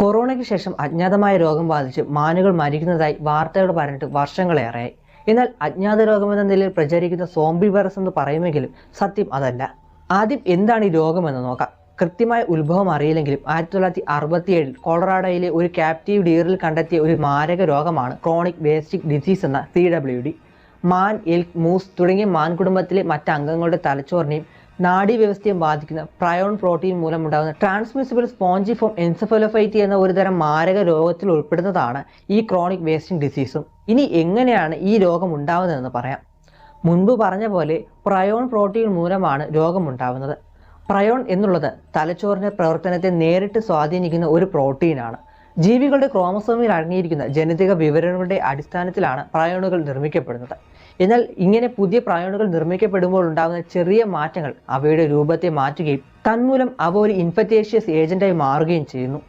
കൊറോണയ്ക്ക് ശേഷം അജ്ഞാതമായ രോഗം ബാധിച്ച് മാനുകൾ മരിക്കുന്നതായി വാർത്തകൾ പറഞ്ഞിട്ട് വർഷങ്ങളേറെയായി എന്നാൽ അജ്ഞാത രോഗമെന്ന നിലയിൽ പ്രചരിക്കുന്ന സോംബി വൈറസ് എന്ന് പറയുമെങ്കിലും സത്യം അതല്ല. ആദ്യം എന്താണ് ഈ രോഗമെന്ന് നോക്കാം. കൃത്യമായ ഉത്ഭവം അറിയില്ലെങ്കിലും ആയിരത്തി തൊള്ളായിരത്തി അറുപത്തിയേഴിൽ കൊളറാഡോയിലെ ഒരു ക്യാപ്റ്റീവ് ഡിയറിൽ കണ്ടെത്തിയ ഒരു മാരക രോഗമാണ് ക്രോണിക് വേസ്റ്റിക് ഡിസീസ് എന്ന സി ഡബ്ല്യു ഡി മാൻ എൽക്ക് മൂസ് തുടങ്ങിയ മാൻ കുടുംബത്തിലെ മറ്റ് അംഗങ്ങളുടെ തലച്ചോറിനെയും നാഡീവ്യവസ്ഥയും ബാധിക്കുന്ന. പ്രയോൺ പ്രോട്ടീൻ മൂലമുണ്ടാകുന്ന ട്രാൻസ്മിസിബിൾ സ്പോഞ്ചി ഫോം എൻസഫലോഫൈറ്റി എന്ന ഒരുതരം മാരക രോഗത്തിൽ ഉൾപ്പെടുന്നതാണ് ഈ ക്രോണിക് വേസ്റ്റിംഗ് ഡിസീസും. ഇനി എങ്ങനെയാണ് ഈ രോഗം ഉണ്ടാകുന്നതെന്ന് പറയാം. മുൻപ് പറഞ്ഞ പോലെ പ്രയോൺ പ്രോട്ടീൻ മൂലമാണ് രോഗമുണ്ടാകുന്നത് പ്രയോൺ എന്നുള്ളത് തലച്ചോറിന്റെ പ്രവർത്തനത്തെ നേരിട്ട് സ്വാധീനിക്കുന്ന ഒരു പ്രോട്ടീനാണ്. ജീവികളുടെ ക്രോമസോമിൽ അടങ്ങിയിരിക്കുന്ന ജനിതക വിവരങ്ങളുടെ അടിസ്ഥാനത്തിലാണ് പ്രയോണുകൾ നിർമ്മിക്കപ്പെടുന്നത്. എന്നാൽ ഇങ്ങനെ പുതിയ പ്രയോണുകൾ നിർമ്മിക്കപ്പെടുമ്പോൾ ഉണ്ടാകുന്ന ചെറിയ മാറ്റങ്ങൾ അവയുടെ രൂപത്തെ മാറ്റുകയും തന്മൂലം അവ ഒരു ഇൻഫറ്റേഷ്യസ് ഏജന്റായി മാറുകയും ചെയ്യുന്നു.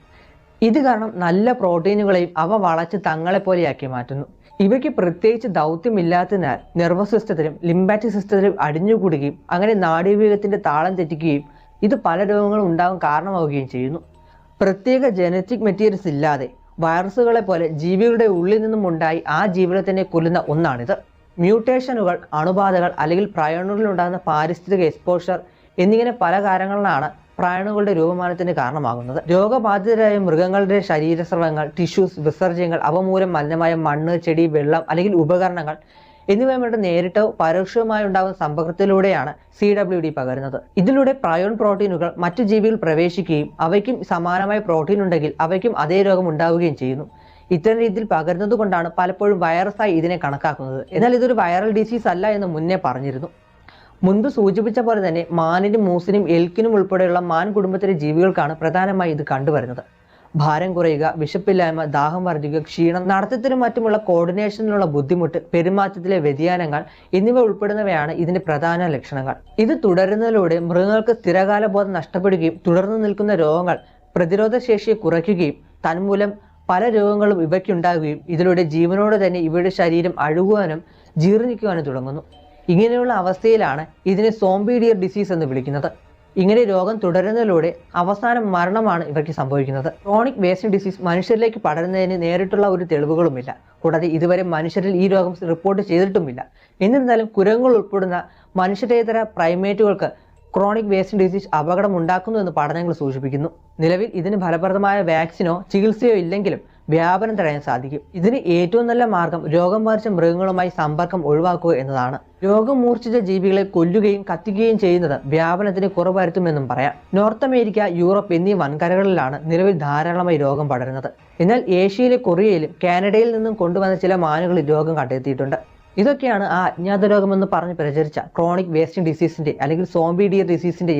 ഇത് കാരണം നല്ല പ്രോട്ടീനുകളെയും അവ വളച്ച് തങ്ങളെപ്പോലെയാക്കി മാറ്റുന്നു. ഇവയ്ക്ക് പ്രത്യേകിച്ച് ദൗത്യമില്ലാത്തതിനാൽ നെർവസ് സിസ്റ്റത്തിലും ലിംബാറ്റിക് സിസ്റ്റത്തിലും അടിഞ്ഞുകൂടുകയും അങ്ങനെ നാഡീവ്യൂഹത്തിന്റെ താളം തെറ്റിക്കുകയും ഇത് പല രോഗങ്ങളും ഉണ്ടാകാൻ കാരണമാവുകയും ചെയ്യുന്നു. പ്രത്യേക ജനറ്റിക് മെറ്റീരിയൽസ് ഇല്ലാതെ വൈറസുകളെ പോലെ ജീവികളുടെ ഉള്ളിൽ നിന്നും ഉണ്ടായി ആ ജീവികളെ തന്നെ കൊല്ലുന്ന ഒന്നാണിത്. മ്യൂട്ടേഷനുകൾ അണുബാധകൾ അല്ലെങ്കിൽ പ്രയോണുകളിൽ ഉണ്ടാകുന്ന പാരിസ്ഥിതിക എക്സ്പോഷർ എന്നിങ്ങനെ പല കാരണങ്ങളിലാണ് പ്രായണുകളുടെ രൂപമാനത്തിന് കാരണമാകുന്നത്. രോഗബാധിതരായ മൃഗങ്ങളുടെ ശരീരസ്രവങ്ങൾ ടിഷ്യൂസ് വിസർജ്യങ്ങൾ അവ മൂലം മലിനമായ മണ്ണ് ചെടി വെള്ളം അല്ലെങ്കിൽ ഉപകരണങ്ങൾ എന്നിവയുമായിട്ട് നേരിട്ട് പരോക്ഷമായി ഉണ്ടാകുന്ന സമ്പർക്കത്തിലൂടെയാണ് സി ഡബ്ല്യു ഡി പകരുന്നത്. ഇതിലൂടെ പ്രയോൺ പ്രോട്ടീനുകൾ മറ്റു ജീവികൾ പ്രവേശിക്കുകയും അവയ്ക്കും സമാനമായ പ്രോട്ടീൻ ഉണ്ടെങ്കിൽ അവയ്ക്കും അതേ രോഗം ഉണ്ടാവുകയും ചെയ്യുന്നു. ഇത്തരം രീതിയിൽ പകരുന്നത് കൊണ്ടാണ് പലപ്പോഴും വൈറസായി ഇതിനെ കണക്കാക്കുന്നത്. എന്നാൽ ഇതൊരു വൈറൽ ഡിസീസ് അല്ല എന്ന് മുന്നേ പറഞ്ഞിരുന്നു. മുൻപ് സൂചിപ്പിച്ച പോലെ തന്നെ മാനിനും മൂസിനും എൽക്കിനും ഉൾപ്പെടെയുള്ള മാൻ കുടുംബത്തിലെ ജീവികൾക്കാണ് പ്രധാനമായി ഇത് കണ്ടുവരുന്നത്. ഭാരം കുറയുക വിശപ്പില്ലായ്മ ദാഹം വർദ്ധിക്കുക ക്ഷീണം നടത്തത്തിനും മറ്റുമുള്ള കോർഡിനേഷനിലുള്ള ബുദ്ധിമുട്ട് പെരുമാറ്റത്തിലെ വ്യതിയാനങ്ങൾ എന്നിവ ഉൾപ്പെടുന്നവയാണ് ഇതിന്റെ പ്രധാന ലക്ഷണങ്ങൾ. ഇത് തുടരുന്നതിലൂടെ മൃഗങ്ങൾക്ക് സ്ഥിരകാല ബോധം നഷ്ടപ്പെടുകയും തുടർന്ന് നിൽക്കുന്ന രോഗങ്ങൾ പ്രതിരോധ ശേഷിയെ കുറയ്ക്കുകയും തന്മൂലം പല രോഗങ്ങളും ഇവയ്ക്കുണ്ടാകുകയും ഇതിലൂടെ ജീവനോട് തന്നെ ഇവയുടെ ശരീരം അഴുകുവാനും ജീർണിക്കുവാനും തുടങ്ങുന്നു. ഇങ്ങനെയുള്ള അവസ്ഥയിലാണ് ഇതിനെ സോംബീഡിയർ ഡിസീസ് എന്ന് വിളിക്കുന്നത്. ഇങ്ങനെ രോഗം തുടരുന്നതിലൂടെ അവസാനം മരണമാണ് ഇവയ്ക്ക് സംഭവിക്കുന്നത്. ക്രോണിക് വേസ്റ്റ് ഡിസീസ് മനുഷ്യരിലേക്ക് പടരുന്നതിന് നേരിട്ടുള്ള ഒരു തെളിവുകളുമില്ല. കൂടാതെ ഇതുവരെ മനുഷ്യരിൽ ഈ രോഗം റിപ്പോർട്ട് ചെയ്തിട്ടുമില്ല. എന്നിരുന്നാലും കുരങ്ങുകൾ ഉൾപ്പെടുന്ന മനുഷ്യരേതര പ്രൈമേറ്റുകൾക്ക് ക്രോണിക് വേസ്റ്റ് ഡിസീസ് അപകടം ഉണ്ടാക്കുന്നു എന്ന് പഠനങ്ങൾ സൂചിപ്പിക്കുന്നു. നിലവിൽ ഇതിന് ഫലപ്രദമായ വാക്സിനോ ചികിത്സയോ ഇല്ലെങ്കിലും വ്യാപനം തടയാൻ സാധിക്കും. ഇതിന് ഏറ്റവും നല്ല മാർഗം രോഗം ബാധിച്ച മൃഗങ്ങളുമായി സമ്പർക്കം ഒഴിവാക്കുക എന്നതാണ്. രോഗം മൂർച്ഛിച്ച ജീവികളെ കൊല്ലുകയും കത്തിക്കുകയും ചെയ്യുന്നത് വ്യാപനത്തിന് കുറവ് വരുത്തുമെന്നും പറയാം. നോർത്ത് അമേരിക്ക യൂറോപ്പ് എന്നീ വൻകരകളിലാണ് നിലവിൽ ധാരാളമായി രോഗം പടരുന്നത്. എന്നാൽ ഏഷ്യയിലെ കൊറിയയിലും കാനഡയിൽ നിന്നും കൊണ്ടുവന്ന ചില മാനുകളിൽ രോഗം കണ്ടെത്തിയിട്ടുണ്ട്. ഇതൊക്കെയാണ് ആ അജ്ഞാത രോഗമെന്ന് പറഞ്ഞ് പ്രചരിച്ച ക്രോണിക് വേസ്റ്റിംഗ് ഡിസീസിന്റെ അല്ലെങ്കിൽ സോംബി ഡിയർ ഡിസീസിന്റെ